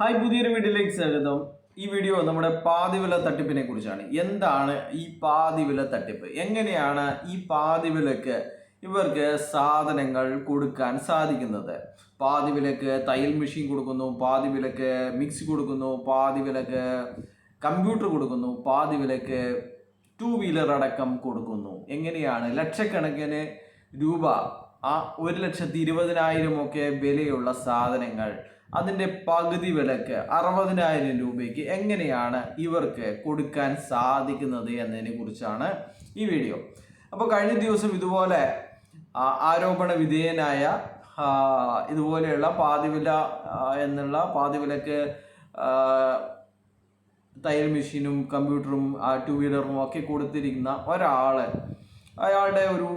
Hi പുതിയൊരു വീഡിയോയിലേക്ക് സ്വാഗതം. ഈ വീഡിയോ നമ്മുടെ പാതിവില തട്ടിപ്പിനെ കുറിച്ചാണ്. എന്താണ് ഈ പാതിവില തട്ടിപ്പ്? എങ്ങനെയാണ് ഈ പാതിവിലക്ക് ഇവർക്ക് സാധനങ്ങൾ കൊടുക്കാൻ സാധിക്കുന്നത്? പാതിവിലക്ക് തയ്യൽ മെഷീൻ കൊടുക്കുന്നു പാതിവിലക്ക് മിക്സി കൊടുക്കുന്നു പാതിവിലക്ക് കമ്പ്യൂട്ടർ കൊടുക്കുന്നു പാതിവിലക്ക് ടു വീലർ അടക്കം കൊടുക്കുന്നു. എങ്ങനെയാണ് ലക്ഷക്കണക്കിന് രൂപ ആ ഒരു ലക്ഷത്തി ഇരുപതിനായിരം ഒക്കെ വിലയുള്ള സാധനങ്ങൾ അതിന്റെ പകുതി വിലക്ക് അറുപതിനായിരം രൂപയ്ക്ക് എങ്ങനെയാണ് ഇവർക്ക് കൊടുക്കാൻ സാധിക്കുന്നത് എന്നതിനെ കുറിച്ചാണ് ഈ വീഡിയോ അപ്പോൾ കഴിഞ്ഞ ദിവസം ഇതുപോലെ ആരോപണ വിധേയനായ ഇതുപോലെയുള്ള പാതിവില എന്നുള്ള പാതിവിലക്ക് തയ്യൽ മെഷീനും കമ്പ്യൂട്ടറും ടു വീലറും ഒക്കെ കൊടുത്തിരിക്കുന്ന ഒരാൾ അയാളുടെ ഒരു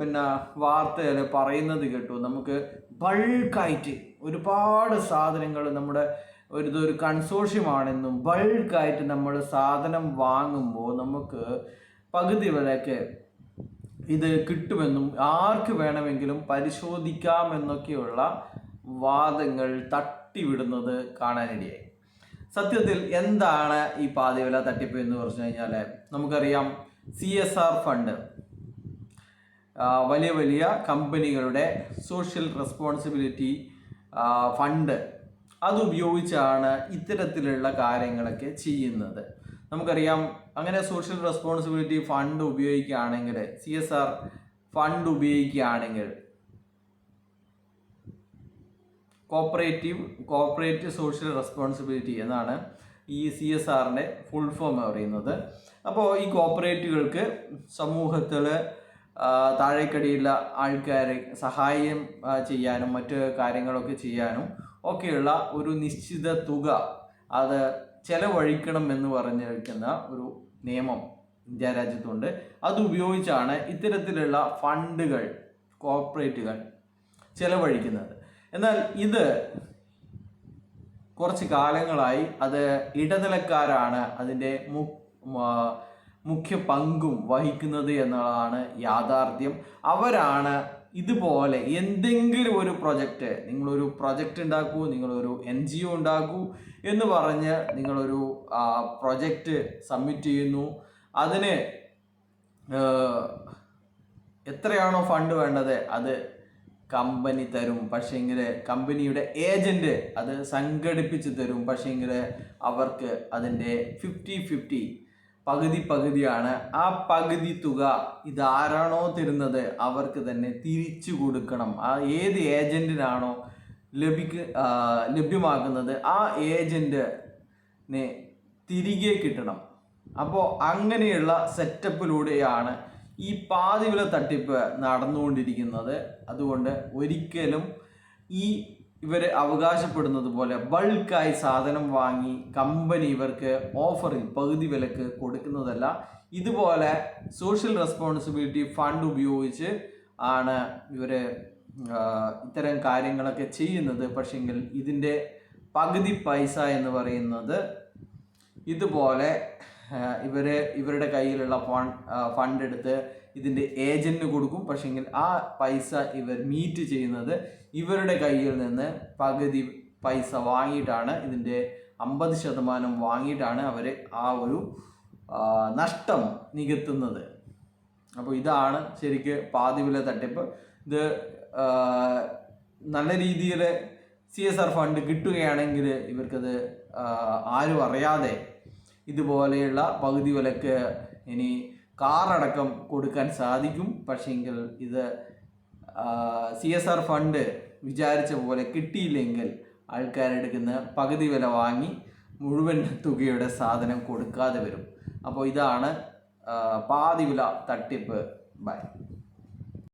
പിന്നെ വാർത്തയിൽ പറയുന്നത് കേട്ടു. നമുക്ക് ബൾക്കായിട്ട് ഒരുപാട് സാധനങ്ങൾ നമ്മുടെ ഒരു ഇതൊരു കൺസോഷ്യമാണെന്നും ബൾക്കായിട്ട് നമ്മൾ സാധനം വാങ്ങുമ്പോൾ നമുക്ക് പകുതി വിലയ്ക്ക് ഇത് കിട്ടുമെന്നും ആർക്ക് വേണമെങ്കിലും പരിശോധിക്കാമെന്നൊക്കെയുള്ള വാദങ്ങൾ തട്ടിവിടുന്നത് കാണാനിടയായി. സത്യത്തിൽ എന്താണ് ഈ പാതിവില തട്ടിപ്പ് എന്ന് പറഞ്ഞു കഴിഞ്ഞാൽ നമുക്കറിയാം സി എസ് ആർ ഫണ്ട്. വലിയ വലിയ കമ്പനികളുടെ സോഷ്യൽ റെസ്പോൺസിബിലിറ്റി ഫണ്ട് അതുപയോഗിച്ചാണ് ഇത്തരത്തിലുള്ള കാര്യങ്ങളൊക്കെ ചെയ്യുന്നത്. നമുക്കറിയാം അങ്ങനെ സോഷ്യൽ റെസ്പോൺസിബിലിറ്റി ഫണ്ട് ഉപയോഗിക്കുകയാണെങ്കിൽ സി എസ് ആർ ഫണ്ട് ഉപയോഗിക്കുകയാണെങ്കിൽ കോപ്പറേറ്റീവ് കോപ്പറേറ്റീവ് സോഷ്യൽ റെസ്പോൺസിബിലിറ്റി എന്നാണ് ഈ സി എസ് ആറിന്റെ ഫുൾ ഫോം പറയുന്നത്. അപ്പോൾ ഈ കോപ്പറേറ്റുകൾക്ക് സമൂഹത്തിൽ താഴേക്കടിയുള്ള ആൾക്കാരെ സഹായം ചെയ്യാനും മറ്റ് കാര്യങ്ങളൊക്കെ ചെയ്യാനും ഒക്കെയുള്ള ഒരു നിശ്ചിത തുക അത് ചെലവഴിക്കണം എന്ന് പറഞ്ഞിരിക്കുന്ന ഒരു നിയമം ഇന്ത്യ രാജ്യത്തുണ്ട്. അത് ഉപയോഗിച്ചാണ് ഇത്തരത്തിലുള്ള ഫണ്ടുകൾ കോർപ്പറേറ്റുകൾ ചെലവഴിക്കുന്നത്. എന്നാൽ ഇത് കുറച്ച് കാലങ്ങളായി അത് ഇടനിലക്കാരാണ് അതിന്റെ മു മുഖ്യ പങ്കും വഹിക്കുന്നത് എന്നുള്ളതാണ് യാഥാർത്ഥ്യം. അവരാണ് ഇതുപോലെ എന്തെങ്കിലും ഒരു പ്രൊജക്റ്റ് നിങ്ങളൊരു പ്രൊജക്റ്റ് ഉണ്ടാക്കൂ നിങ്ങളൊരു എൻ ജി ഒ ഉണ്ടാക്കൂ എന്ന് പറഞ്ഞ് നിങ്ങളൊരു പ്രൊജക്റ്റ് സബ്മിറ്റ് ചെയ്യുന്നു. അതിന് എത്രയാണോ ഫണ്ട് വേണ്ടത് അത് കമ്പനി തരും. പക്ഷേങ്കിൽ കമ്പനിയുടെ ഏജന്റ് അത് സംഘടിപ്പിച്ച് തരും. പക്ഷേങ്കിൽ അവർക്ക് അതിന്റെ ഫിഫ്റ്റി ഫിഫ്റ്റി പകുതി പകുതിയാണ്. ആ പകുതി തുക ഇതാരാണോ തരുന്നത് അവർക്ക് തന്നെ തിരിച്ചു കൊടുക്കണം. ആ ഏത് ഏജന്റിനാണോ ലഭിക്ക ലഭ്യമാക്കുന്നത് ആ ഏജന്റിനെ തിരികെ കിട്ടണം. അപ്പോൾ അങ്ങനെയുള്ള സെറ്റപ്പിലൂടെയാണ് ഈ പാതിവില തട്ടിപ്പ് നടന്നുകൊണ്ടിരിക്കുന്നത്. അതുകൊണ്ട് ഒരിക്കലും ഈ ഇവർ അവകാശപ്പെടുന്നത് പോലെ ബൾക്കായി സാധനം വാങ്ങി കമ്പനി ഇവർക്ക് ഓഫറിൽ പകുതി വിലക്ക് കൊടുക്കുന്നതല്ല. ഇതുപോലെ സോഷ്യൽ റെസ്പോൺസിബിലിറ്റി ഫണ്ട് ഉപയോഗിച്ച് ആണ് ഇവർ ഇത്തരം കാര്യങ്ങളൊക്കെ ചെയ്യുന്നത്. പക്ഷെങ്കിൽ ഇതിന്റെ പകുതി പൈസ എന്ന് പറയുന്നത് ഇതുപോലെ ഇവർ ഇവരുടെ കയ്യിലുള്ള ഫണ്ട് എടുത്ത് ഇതിന്റെ ഏജന്റിന് കൊടുക്കും. പക്ഷെങ്കിൽ ആ പൈസ ഇവർ മീറ്റ് ചെയ്യുന്നത് ഇവരുടെ കയ്യിൽ നിന്ന് പകുതി പൈസ വാങ്ങിയിട്ടാണ്. ഇതിന്റെ അമ്പത് ശതമാനം വാങ്ങിയിട്ടാണ് അവർ ആ ഒരു നഷ്ടം നികത്തുന്നത്. അപ്പോൾ ഇതാണ് ശരിക്ക് പാതിവില തട്ടിപ്പ്. ഇത് നല്ല രീതിയിൽ സി എസ് ആർ ഫണ്ട് കിട്ടുകയാണെങ്കിൽ ഇവർക്കത് ആരും അറിയാതെ ഇതുപോലെയുള്ള പകുതി വിലക്ക് ഇനി കാറടക്കം കൊടുക്കാൻ സാധിക്കും. പക്ഷേങ്കിൽ ഇത് സി എസ് ആർ ഫണ്ട് വിചാരിച്ച പോലെ കിട്ടിയില്ലെങ്കിൽ ആൾക്കാരെടുക്കുന്ന പകുതി വില വാങ്ങി മുഴുവൻ തുകയുടെ സാധനം കൊടുക്കാതെ വരും. അപ്പോൾ ഇതാണ് പാതി വില തട്ടിപ്പ്. ബൈ.